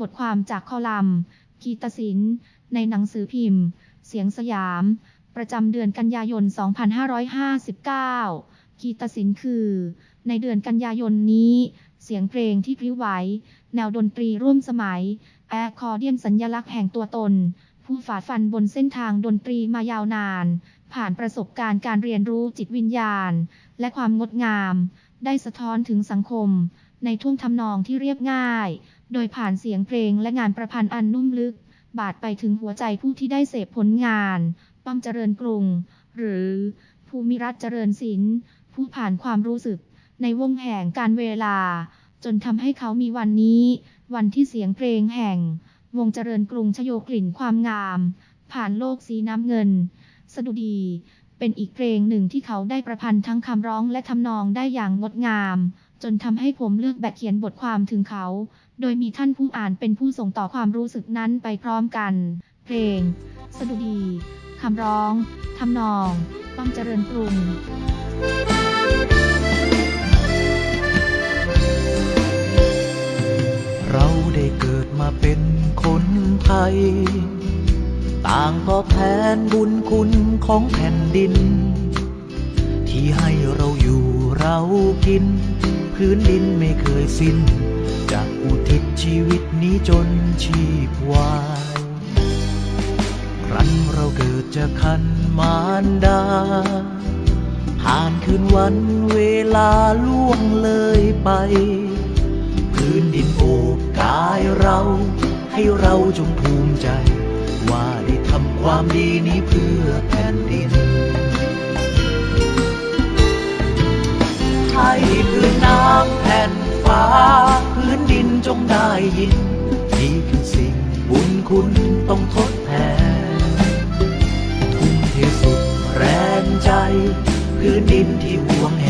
บทความจากคอลัมน์กีตศิลป์ในหนังสือพิมพ์ เสียงสยาม ประจำเดือนกันยายน 2559กีตศิลป์คือ ในเดือนกันยายนนี้ เสียงเพลงที่พริ้วไหว แนวดนตรีร่วมสมัย แอคคอร์เดียนสัญลักษณ์แห่งตัวตน ผู้ฝ่าฟันบนเส้นทางดนตรีมายาวนาน ผ่านประสบการณ์การเรียนรู้จิตวิญญาณ และความงดงาม ได้สะท้อนถึงสังคม ในท่วงทำนองที่เรียบง่าย โดยผ่านเสียงเพลงและงานประพันธ์อันนุ่มลึก บาดไปถึงหัวใจผู้ที่ได้เสพผลงาน ป้อมเจริญกรุง หรือภูมิรัตเจริญศิลป์ผู้ผ่านความรู้สึก ในวงแห่งการเวลา จนทำให้เขามีวันนี้ วันที่เสียงเพลงแห่ง วงเจริญกรุงชโยกลิ่นความงาม ผ่านโลกสีน้ำเงิน สดุดีเป็นอีกเพลงหนึ่งที่เขาได้ประพันธ์ทั้งคำร้องและทำนองได้อย่างงดงาม จนทำให้ผมเลือกแบบเขียนบทความถึงเขา โดยมีท่านผู้อ่านเป็นผู้ส่งต่อความรู้สึกนั้นไปพร้อมกัน เพลง สดุดี คำร้อง ทำนอง ป้อมเจริญกรุง เราได้เกิดมาเป็นคนไทย ต่างตอบแทนบุญคุณของแผ่นดิน ที่ให้เราอยู่เรากิน พื้นดินไม่เคยสิ้นจะอุทิศชีวิตนี้จนชีพวายครั้นเราเกิดจากคันมารดา ผ่านคืนวันเวลาล่วงเลยไป พื้นดินโอบกายเรา ให้เราจงภูมิใจ ว่าได้ทำความดีนี้เพื่อแผ่นดิน ให้พื้นน้ำแผ่นฟ้า พื้นดินจงได้ยินนี่คือสิ่งบุญคุณต้องทดแทนทุ่มเทสุดแรงใจ พื้นดินที่ห่วงแห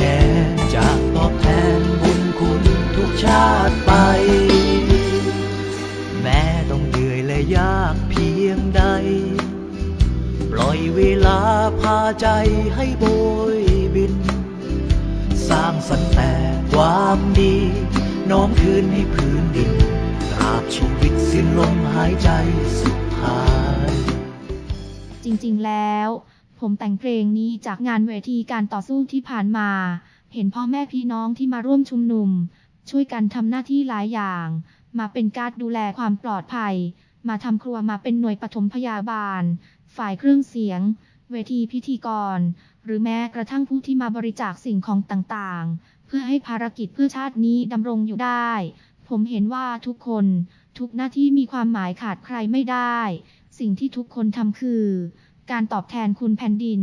นจะตอบแทนบุญคุณทุกชาติไป แม้ต้องเหนื่อยและยากเพียงใด ปล่อยเวลาพาใจให้โบ ร้างสรรค์แต่ความดีน้อมคืนให้พื้นดินตราบชีวิตสิ้นลมหายใจสุดท้าย จริงๆแล้ว ผมแต่งเพลงนี้จากงานเวทีการต่อสู้ที่ผ่านมา เห็นพ่อแม่พี่น้องที่มาร่วมชุมนุม ช่วยกันทำหน้าที่หลายอย่าง มาเป็นการดูแลความปลอดภัย มาทำครัวมาเป็นหน่วยปฐมพยาบาล ฝ่ายเครื่องเสียง เวทีพิธีกร หรือแม้กระทั่งผู้ที่มาบริจาคสิ่งของต่างๆ เพื่อให้ภารกิจเพื่อชาตินี้ดำรงอยู่ได้ ผมเห็นว่าทุกคน ทุกหน้าที่มีความหมายขาดใครไม่ได้ สิ่งที่ทุกคนทำคือ การตอบแทนคุณแผ่นดิน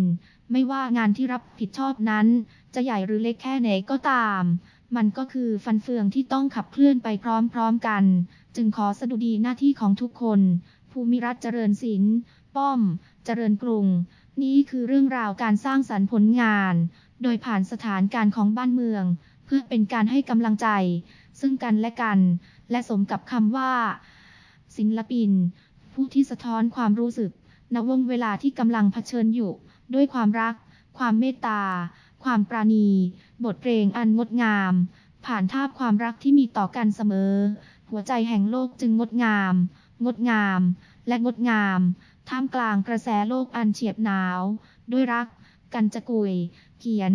ไม่ว่างานที่รับผิดชอบนั้น จะใหญ่หรือเล็กแค่ไหนก็ตาม มันก็คือฟันเฟืองที่ต้องขับเคลื่อนไปพร้อมๆกัน จึงขอสดุดีหน้าที่ของทุกคน ภูมิรัตเจริญศิลป์ป้อม เจริญกรุง นี่คือเรื่องราวการสร้างสรรค์ผลงาน โดยผ่านสถานการณ์ของบ้านเมือง เพื่อเป็นการให้กำลังใจ ซึ่งกันและกัน และสมกับคำว่า ศิลปิน ผู้ที่สะท้อนความรู้สึกณวงเวลาที่กำลังเผชิญอยู่ ด้วยความรัก ความเมตตา ความปราณี บทเพลงอันงดงาม ผ่านท่าความรักที่มีต่อกันเสมอ หัวใจแห่งโลกจึงงดงาม งดงาม และงดงาม ท่ามกลางกระแสโลกอันเฉียบหนาว ด้วยรัก กันจะกุย เขียน